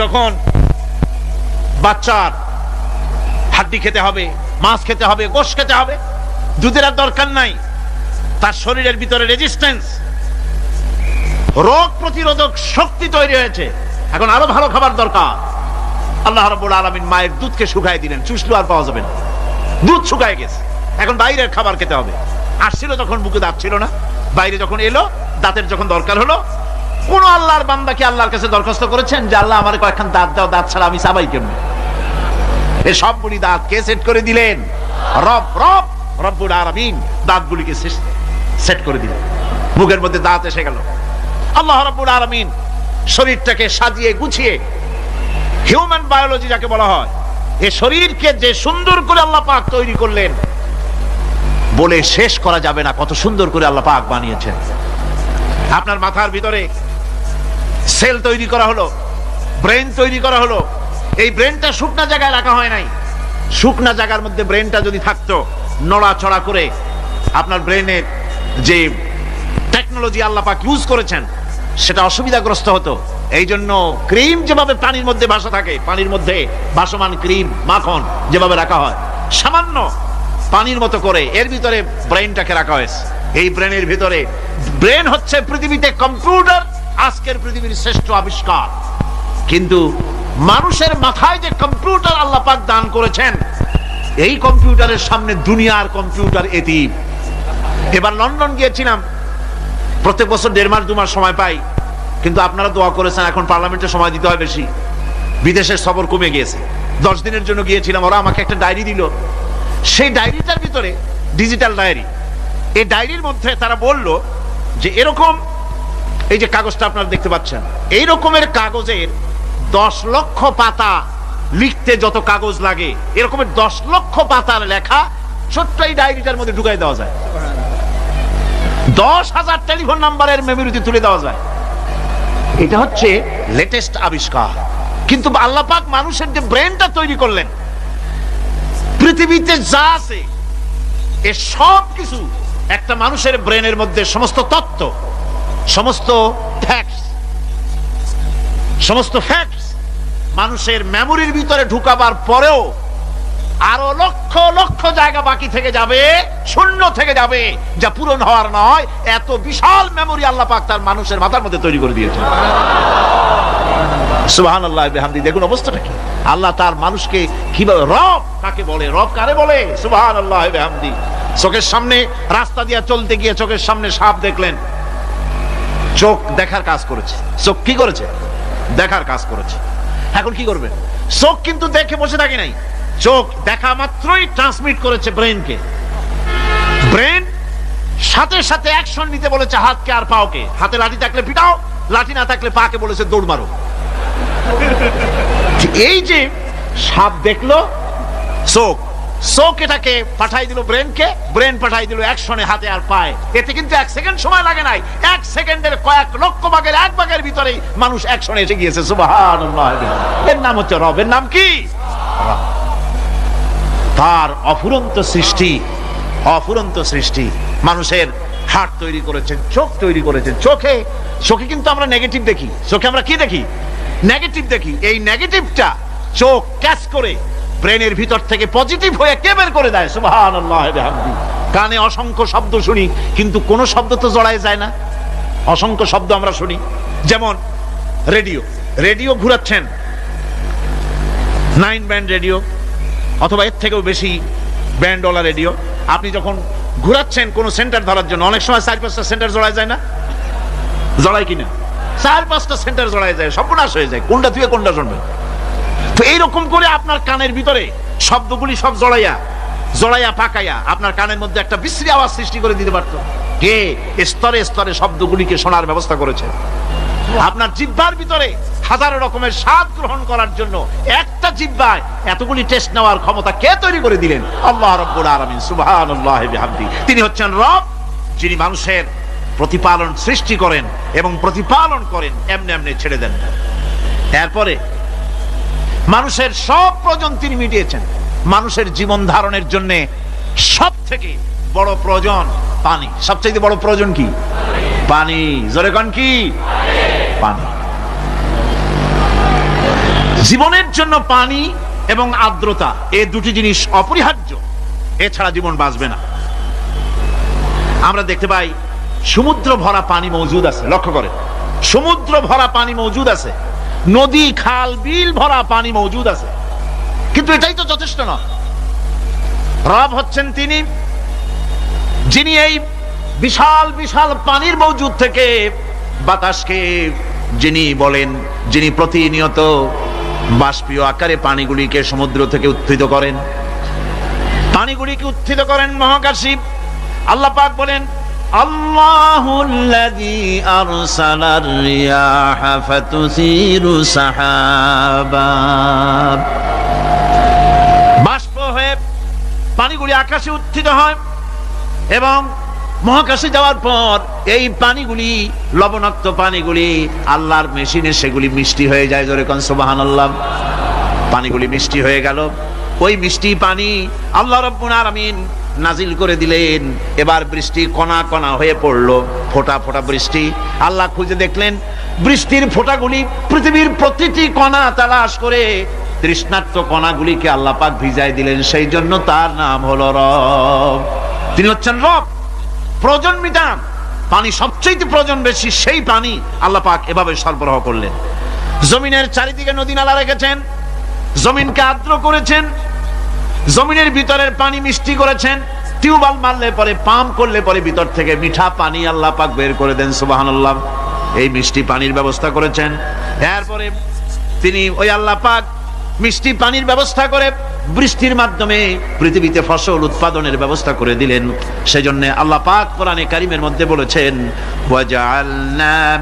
যখন বাচ্চার হাড্ডি খেতে হবে, মাছ খেতে হবে, গোশ খেতে হবে, দুধের আর দরকার নাই, তার শরীরের ভিতরে রেজিস্ট্যান্স রোগ প্রতিরোধক শক্তি তৈরি হয়েছে। এখন আরও ভালো খাবার দরকার। আল্লাহ রাব্বুল আলামিন মায়ের দুধকে শুকায় দিলেন, চুষলু আর পাওয়া যাবে না। দুধ শুকায় গেছে। এখন বাইরের খাবার খেতে হবে। আসছিল যখন, বুকে দাঁত ছিল না। বাইরে যখন এলো, দাঁতের যখন দরকার হলো কোন আল্লাহর বান্দা কি আল্লাহর কাছে দরখাস্ত করেছেন যে আল্লাহ আমার কয়েকখান দাঁত দাও, দাঁত ছাড়া আমি সাবাই কেমনি? এ সবগুলি দাঁত কে সেট করে দিলেন? রব রব, রব্বুল আলামিন দাঁতগুলিকে সেট করে দিলেন। মুখের মধ্যে দাঁত এসে গেল। আল্লাহ রাব্বুল আলামিন শরীরটাকে সাজিয়ে গুছিয়ে হিউম্যান বায়োলজি যাকে বলা হয়, এ শরীরকে যে সুন্দর করে আল্লাহ পাক তৈরি করলেন, বলে শেষ করা যাবে না, কত সুন্দর করে আল্লাহ পাক বানিয়েছেন। আপনার মাথার ভিতরে সেল তৈরি করা হলো, ব্রেন তৈরি করা হলো। এই ব্রেনটা শুকনা জায়গায় রাখা হয় নাই। শুকনা জায়গার মধ্যে ব্রেনটা যদি থাকতো, নড়াচড়া করে আপনার ব্রেনের যে টেকনোলজি আল্লাহ পাক ইউজ করেছেন, সেটা অসুবিধাগ্রস্ত হতো। এই জন্য ক্রিম যেভাবে পানির মধ্যে ভাসা থাকে, পানির মধ্যে ভাসমান ক্রিম মাখন যেভাবে রাখা হয়, সামান্য পানির মতো করে এর ভিতরে ব্রেনটাকে রাখা হয়েছে। এই ব্রেনের ভিতরে ব্রেন হচ্ছে পৃথিবীতে কম্পিউটার আজকের পৃথিবীর শ্রেষ্ঠ আবিষ্কার। কিন্তু মানুষের মাথায় যে কম্পিউটার আল্লাহ পাক দান করেছেন, এই কম্পিউটারের সামনে দুনিয়ার কম্পিউটার এটি এবার লন্ডন গিয়েছিলাম, প্রত্যেক বছর দেড় মাস, দু মাস সময় পাই। কিন্তু আপনারা দোয়া করেছেন, এখন পার্লামেন্টে সময় দিতে হয় বেশি। বিদেশের সফর কমে গিয়েছে। দশ দিনের জন্য গিয়েছিলাম, ওরা আমাকে একটা ডায়েরি দিল। সেই ডায়েরিটার ভিতরে ডিজিটাল ডায়েরি। এই ডায়েরির মধ্যে তারা বলল যে এরকম এই যে কাগজটা আপনারা দেখতে পাচ্ছেন, এই রকমের কাগজের দশ লক্ষ পাতা লিখতে যত কাগজ লাগে এরকমের দশ লক্ষ পাতার লেখা ছোট্ট এই ডায়েরিটার মধ্যে ঢুকাই দেওয়া যায়। দশ হাজার টেলিফোন নাম্বারের মেমোরিতে তুলে দেওয়া যায়। এটা হচ্ছে লেটেস্ট আবিষ্কার। কিন্তু আল্লাহ পাক মানুষের যে ব্রেনটা তৈরি করলেন, পৃথিবীতে যা আছে, এ সব কিছু একটা মানুষের ব্রেনের মধ্যে সমস্ত তত্ত্ব সমস্ত ফ্যাক্টস সমস্ত ফ্যাক্টস মানুষের মেমোরির ভিতরে ঢুকাবার পরেও আরও লক্ষ লক্ষ জায়গা বাকি থেকে যাবে, শূন্য থেকে যাবে, যা পূরণ হওয়ার নয়। এত বিশাল মেমোরি আল্লাহ পাক তার মানুষের মাথার মধ্যে তৈরি করে দিয়েছে সুবহান আল্লাহ বেহামদি, দেখুন অবস্থাটা কি। আল্লাহ তার মানুষকে কীভাবে রব, কাকে বলে? রব কারে বলে? সুবহান আল্লাহ বেহামদি। চোখের সামনে রাস্তা দিয়ে চলতে গিয়ে চোখের সামনে সাপ দেখলেন। চোখ দেখার কাজ করেছে। চোখ কি করেছে? দেখার কাজ করেছে। এখন কি করবে? চোখ কিন্তু দেখে বসে থাকে নাই। চোখ দেখা মাত্রই ট্রান্সমিট করেছে ব্রেনকে ব্রেন সাথে সাথে অ্যাকশন নিতে বলেছে হাতকে আর পাওকে। হাতে লাঠি থাকলে পিটাও, লাঠি না থাকলে পাকে বলেছে দৌড় মারো। এই যে সাপ দেখল, চোখ পাঠাই দিল ব্রেনকে, ব্রেন পাঠাই দিল হাতে আর পায়। এতে কিন্তু এক সেকেন্ড সময় লাগে নাই। এক সেকেন্ডের কয়েক লক্ষ ভাগের এক ভাগের মানুষ এসে গিয়েছে। এর নাম হচ্ছে নাম কি? তার অফুরন্ত সৃষ্টি অফুরন্ত সৃষ্টি। মানুষের হার্ট তৈরি করেছেন, চোখ তৈরি করেছেন। চোখে চোখে কিন্তু আমরা নেগেটিভ দেখি। চোখে আমরা কি দেখি? নেগেটিভ দেখি। এই নেগেটিভটা চোখ ক্যাচ করে ব্রেনের ভিতর থেকে পজিটিভ হয়ে কে বের করে দেয়? সুবহানাল্লাহ কানে অসংখ্য শব্দ শুনি, কিন্তু কোনো শব্দ তো জড়ায় যায় না। অসংখ্য শব্দ আমরা শুনি। যেমন, রেডিও। রেডিও ঘুরাচ্ছেন। নাইন ব্যান্ড রেডিও, অথবা এর থেকেও বেশি ব্যান্ডওয়ালা রেডিও। আপনি যখন ঘুরাচ্ছেন কোনো সেন্টার ধরার জন্য, অনেক সময় চার পাঁচটা সেন্টার জড়ায় যায় না? জড়ায় কিনা? চার পাঁচটা সেন্টার জড়ায় যায়, সর্বনাশ হয়ে যায়। কোনটা থেকে কোনটা শুনবে তো এইরকম করে আপনার কানের ভিতরে শব্দগুলি সব জড়াইয়া জড়াইয়া পাকাইয়া আপনার কানের মধ্যে একটা বিশ্রী আওয়াজ সৃষ্টি করে দিতে পারতো। কে স্তরে স্তরে শব্দগুলিকে শোনার ব্যবস্থা করেছে। আপনার জিব্বার ভিতরে হাজারো রকমের স্বাদ গ্রহণ করার জন্য একটা জিব্বায় এতগুলি টেস্ট নেওয়ার ক্ষমতা কে তৈরি করে দিলেন? আল্লাহ রব্বুল আলামিন বিহামদি। তিনি হচ্ছেন রব, যিনি মানুষের প্রতিপালন সৃষ্টি করেন এবং প্রতিপালন করেন, এমনি এমনি ছেড়ে দেন। এরপরে মানুষের সব প্রয়োজন তিনি মিটিয়েছেন। মানুষের জীবন ধারণের জন্য সব থেকে বড় প্রয়োজন পানি। সবচেয়ে বড় প্রয়োজন কি? পানি। জোরে কন কি? পানি। জীবনের জন্য পানি এবং আর্দ্রতা এ দুটি জিনিস অপরিহার্য। এছাড়া জীবন বাঁচবে না। আমরা দেখতে পাই, সমুদ্র ভরা পানি মজুদ আছে। লক্ষ্য করে সমুদ্র ভরা পানি মজুদ আছে। নদী, খাল, বিল ভরা পানি মজুদ আছে। কিন্তু এটাই তো যথেষ্ট নয় রব হচ্ছেন তিনি, যিনি এই বিশাল বিশাল পানির মজুদ থেকে বাতাসকে যিনি বলেন, যিনি প্রতিনিয়ত বাষ্পীয় আকারে পানিগুলিকে সমুদ্র থেকে উত্থিত করেন। পানিগুলিকে উত্থিত করেন মহাকাশী। আল্লাহ পাক বলেন বাষ্প হয়ে পানিগুলি আকাশে উত্থিত হয় এবং মহাকাশে যাওয়ার পর এই পানিগুলি, লবণাক্ত পানিগুলি আল্লাহর মেশিনে সেগুলি মিষ্টি হয়ে যায় জোরে কন সুবাহান আল্লাহ পানিগুলি মিষ্টি হয়ে গেল। ওই মিষ্টি পানি আল্লাহ রব্বুল আলামিন নাজিল করে দিলেন। এবার বৃষ্টি কণা কণা হয়ে পড়ল, ফোঁটা ফোঁটা বৃষ্টি। আল্লাহ খুঁজে দেখলেন, বৃষ্টির ফোঁটাগুলি পৃথিবীর প্রতিটি কণা তালাশ করে তৃষ্ণার্ত কণাগুলিকে আল্লাহ পাক ভিজাই দিলেন। সেই জন্য তার নাম হলো রব। তিনি হচ্ছেন রব প্রয়োজন মিটান পানি সবচেয়ে প্রয়োজন বেশি, সেই পানি আল্লাহ পাক এভাবে সরবরাহ করলেন। জমিনের চারিদিকে নদী নালা রেখেছেন, জমিনকে আর্দ্র করেছেন জমিনের ভিতরের পানি মিষ্টি করেছেন, টিউবওয়েল মারলে পরে, পাম্প করলে পরে ভিতর থেকে মিঠা পানি আল্লাহ পাক বের করে দেন, সুবহানাল্লাহ। এই মিষ্টি পানির ব্যবস্থা করেছেন। এরপরে তিনি ওই আল্লাহ পাক মিষ্টি পানির ব্যবস্থা করে বৃষ্টির মাধ্যমে পৃথিবীতে ফসল উৎপাদনের ব্যবস্থা করে দিলেন। সেজন্য আল্লাহ পাক কোরআনে কারিমের মধ্যে বলেছেন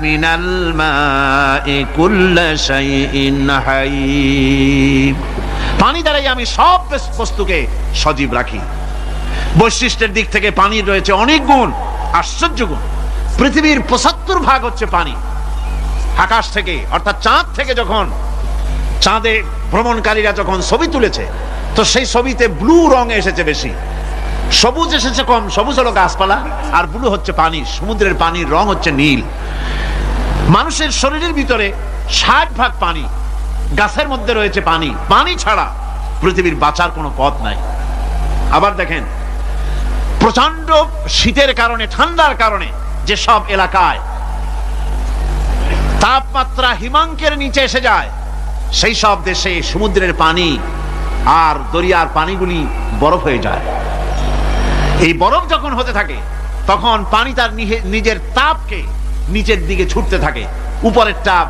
মিনাল মাই কুল্লা শাইইন হাই পানি দ্বারাই আমি সব বস্তুকে সজীব রাখি। বৈশিষ্ট্যের দিক থেকে পানির রয়েছে অনেক গুণ, আশ্চর্য গুণ। পৃথিবীর পঁচাত্তর ভাগ হচ্ছে পানি। আকাশ থেকে, অর্থাৎ চাঁদ থেকে যখন চাঁদে ভ্রমণকারীরা যখন ছবি তুলেছে, তো সেই ছবিতে ব্লু রং এসেছে বেশি। সবুজ এসেছে কম, সবুজ হলো গাছপালা, আর ব্লু হচ্ছে পানি, সমুদ্রের পানির রং হচ্ছে নীল। মানুষের শরীরের ভিতরে ষাট ভাগ পানি গাছের মধ্যে রয়েছে পানি। পানি ছাড়া পৃথিবীর বাঁচার কোনো পথ নাই। আবার দেখেন প্রচণ্ড শীতের কারণে, ঠান্ডার কারণে যে সব এলাকায় তাপমাত্রা হিমাঙ্কের নিচে এসে যায় সেই সব দেশে সমুদ্রের পানি আর দরিয়ার পানিগুলি বরফ হয়ে যায়। এই বরফ যখন হতে থাকে, তখন পানি তার নিজের তাপকে নিচের দিকে ছুটতে থাকে। উপরের তাপ